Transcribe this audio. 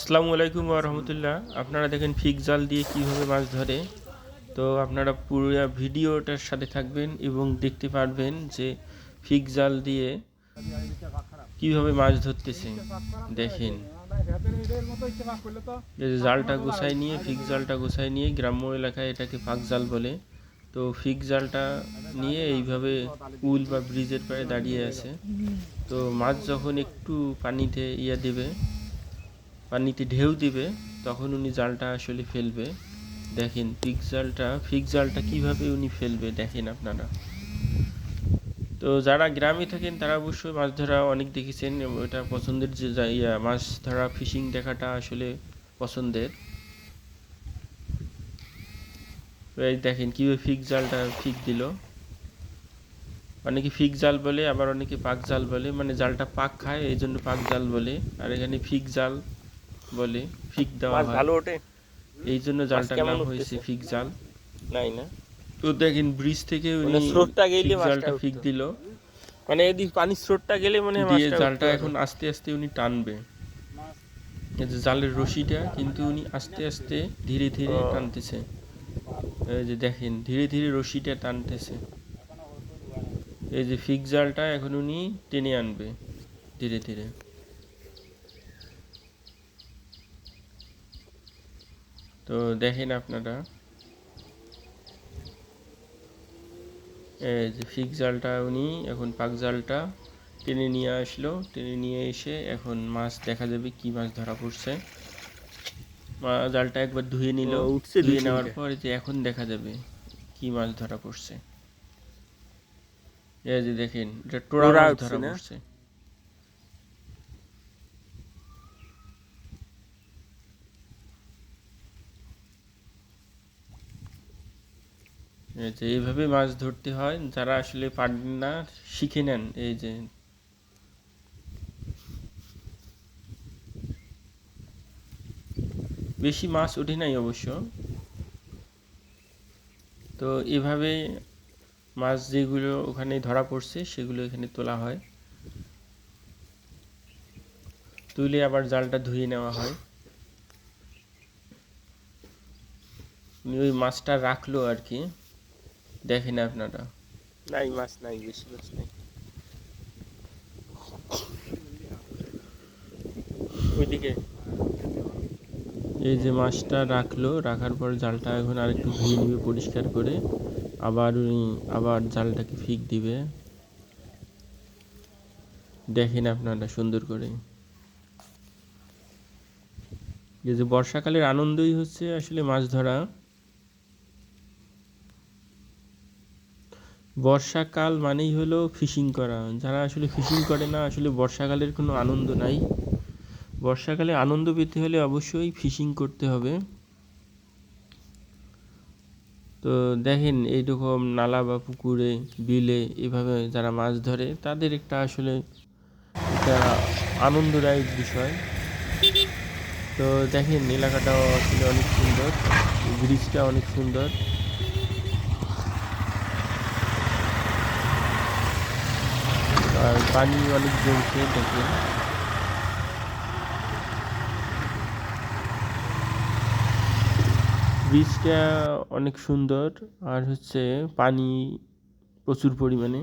আসসালামু আলাইকুম রহমতুল্লাহ। আপনারা দেখেন ফিক জাল দিয়ে কীভাবে মাছ ধরে। তো আপনারা পুরো ভিডিওটার সাথে থাকবেন এবং দেখতে পারবেন যে ফিক জাল দিয়ে কীভাবে মাছ ধরতেছে। দেখেন। জালটা গোছায় নিয়ে ফিক জালটা গোছায় নিয়ে গ্রাম্য এলাকায় এটাকে ফাঁক জাল বলে। তো ফিক জালটা নিয়ে এইভাবে পুল বা ব্রিজের পাড়ে দাঁড়িয়ে আছে। তো মাছ যখন একটু পানিতে ইয়া দেবে পানিতে ঢেউ দিবে, তখন উনি জালটা আসলে ফেলবে। দেখেন ফিক জালটা ফিক জালটা কীভাবে উনি ফেলবে, দেখেন আপনারা। তো যারা গ্রামে থাকেন, তারা অবশ্যই মাছ ধরা অনেক দেখেছেন এটা পছন্দের যে ইয়া, মাছ ধরা ফিশিং দেখাটা আসলে পছন্দের। এই দেখেন, কীভাবে ফিক জালটা ফিক দিল। অনেকে ফিক জাল বলে, আবার অনেকে পাক জাল বলে মানে জালটা পাক খায় এই জন্য পাক জাল বলে। আর এখানে ফিক জাল বলে ফিক দেওয়া হয়। ভালো ওঠে? এই জন্য জালটার নাম হয়েছে ফিক জাল। নাই না? তো দেখেন ব্রিজ থেকে উনি মানে স্রোতটা গেলে মাছটা জালটা ফিক। দিল। মানে এদিক পানির স্রোতটা গেলে মানে দিয়ে জালটা এখন আস্তে আস্তে উনি টানবে। এই যে জালের রশিটা কিন্তু উনি আস্তে আস্তে ধীরে ধীরে টানতেছে। এই যে দেখেন ধীরে ধীরে রশিটা টানতেছে। এই যে ফিক জালটা এখন উনি টেনে আনবে ধীরে ধীরে। তো দেখেন আপনারা। এই যে ফিক জালটা উনি এখন পাক জালটা টেনে নিয়ে আসলো। টেনে নিয়ে এসে এখন মাছ দেখা যাবে কি মাছ ধরা পড়ছে। জালটা একবার ধুয়ে নিল। উঠছে ধুয়ে নেওয়ার পর যে এখন দেখা যাবে কি মাছ ধরা পড়ছে। এই যে দেখেন এটা টোরা মাছ ধরা পড়ছে। যে এইভাবে মাছ ধরতে হয়, যারা আসলে পারেন না, শিখে নেন এই যে। বেশি মাছ ওঠে নাই অবশ্য। তো এভাবে মাছ যেগুলো ওখানে ধরা পড়ছে, সেগুলো এখানে তোলা হয়। তুলে আবার জালটা ধুয়ে নেওয়া হয়। ওই মাছটা রাখল আর কি। দেখেন আপনারা। নাই মাছ নাই বেশি মাছ নাই। ওইদিকে। এই যে মাছটা রাখল রাখার পর জালটা এখন আরেকটু ধুয়ে নিবে পরিষ্কার করে। আবার আবার জালটাকে ফিক দিবে। দেখেন আপনারা সুন্দর করে। এই যে বর্ষাকালের আনন্দই হচ্ছে আসলে মাছ ধরা। বর্ষাকাল মানেই হলো ফিশিং করা। যারা আসলে ফিশিং করে না, আসলে বর্ষাকালের কোনো আনন্দ নাই। বর্ষাকালে আনন্দ পেতে হলে অবশ্যই ফিশিং করতে হবে। তো দেখেন এইরকম নালা বা পুকুরে, বিলে এভাবে যারা মাছ ধরে, তাদের একটা আসলে একটা আনন্দদায়ক বিষয়। তো দেখেন এলাকাটাও আসলে অনেক সুন্দর, ব্রিজটা অনেক সুন্দর। আর পানি অনেক জমছে দেখুন। ব্রিজটা অনেক সুন্দর আর হচ্ছে পানি প্রচুর পরিমাণে।